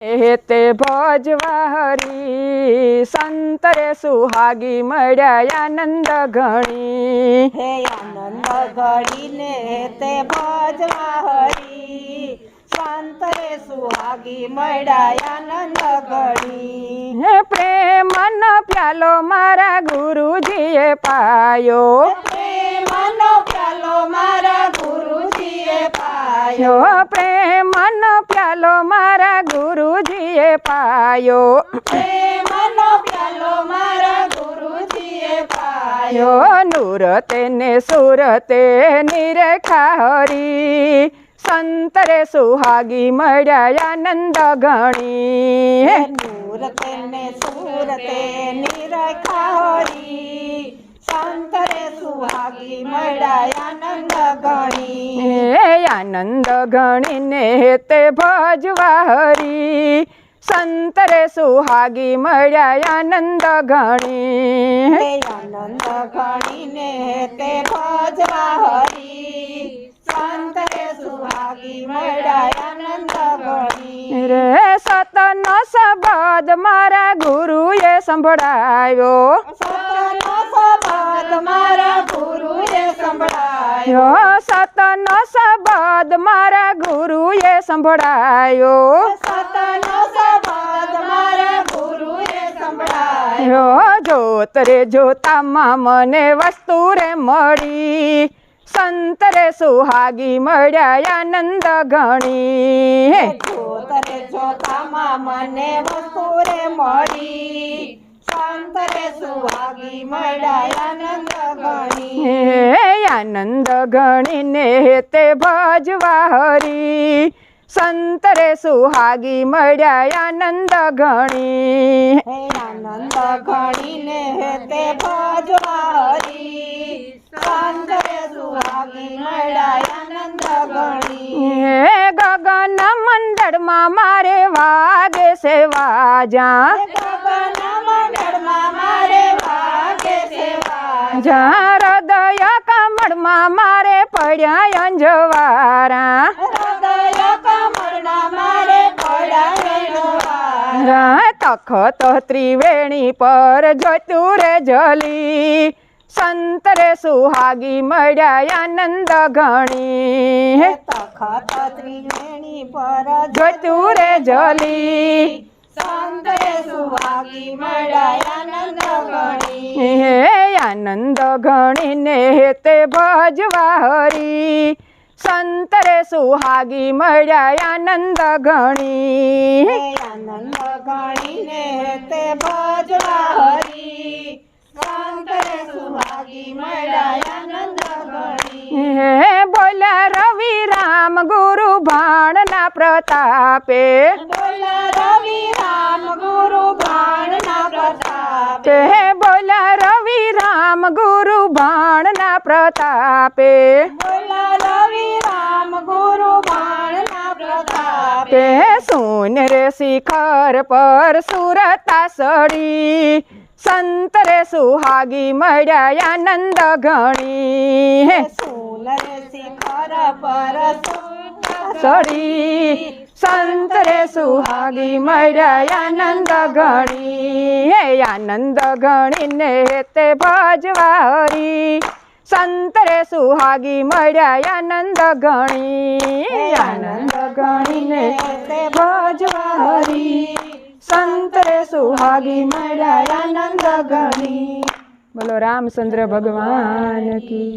તે ભજવા હરી સંત રે સુહાગી મળ્યા આનંદ ઘણી. હે આનંદ ઘડીને તે ભજવા હરી સંત રે સુહાગી મળ્યા આનંદ ઘણી. હે પ્રેમનો પ્યાલો મારા ગુરુજીએ પાયો. પાયો યો પ્રેમનો પ્યાલો મારા ગુરુજીએ પાયો પ્રેમનો પ્યાલો મારા ગુરુજીએ પાયો યો નૂર તેને સુરતે નિરેખા હરી સંત રે સુહાગી મળ્યા આનંદ ઘણી હે નૂર તેને સુરતે નિરખા હરી સંત રે સુહાગી મળ્યા આનંદ ગણી હે આનંદ ગણીને તે ભજવા હરી સંત રે સુહાગી મળ્યા આનંદ ઘણી હે આનંદ ગણીને તે ભજવા હરી સંત રે સુહાગી મળ્યા આનંદ ગણી રે સતનો શબ્દ મારા ગુરુએ સંભળાયો સતનો સબદ મારા ગુરુએ સંભળાયો યો સતનો શબ્દ મારા ગુરુએ સંભળાયો સતનો સબદ મારા ગુરુએ સંભળાયો યો જોત રે જોતામાં મને વસ્તુ રે મળી સંત રે સુહાગી મળ્યા આનંદ ઘણી જોતરે જોતામાં મને વસ્તુ રે મળી સંત રે સુહાગી મળ્યા આનંદ ગણી હે આનંદ ગણીને તે ભજવા હરી સંત રે સુહાગી મળ્યા આનંદ ઘણી હે આનંદ ગણીને તે ભજવા હરી સંત રે સુહાગી મળ્યા આનંદ ગણી હે ગગન મંડળમાં મારે વાગે છે વાજા વાજા. જ્યાં હૃદય કમળમાં મારે પડ્યા અંજવારા હૃદય કમળના મારે પડાય રા તખત ત્રિવેણી પર જોતું રે જલી સંત રે સુહાગી મળ્યા આનંદ ઘણી તખત ત્રિવેણી પર જોતું રે જલી સંત રે સુહાગી મળ્યા આનંદ ગણી હે આનંદ ગણીને તે ભજવા હરી સંત રે સુહાગી મળ્યા આનંદ હે ઘણી આનંદ ગણીને તે ભજવા હરી સંત રે સુહાગી મળ્યા આનંદ ગણી હે બોલા રવિ રામ ગુરુ ભાણના પ્રતાપે બોલા રવિ રામ ગુરુ બાણના પ્રતાપે તે બોલા રવિ રામ ગુરુ ભાણના પ્રતાપે બોલા રવિ રામ ગુરુ બાણના પ્રતાપે તે સુન રે શિખર પર સુરતા સડી સંત રે સુહાગી મળ્યા આનંદ ઘણી હે સુનર શિખર પર સડી સંત રે સુહાગી મળ્યા આનંદ ગણી હે આનંદ ગણીને તે ભજવા હરી સંત સુહાગી મળ્યા આનંદ ગણી આનંદ ગણીને તે ભજવા હરી સુહાગી મળ્યા આનંદ ગણી બોલો રામચંદ્ર ભગવાન કી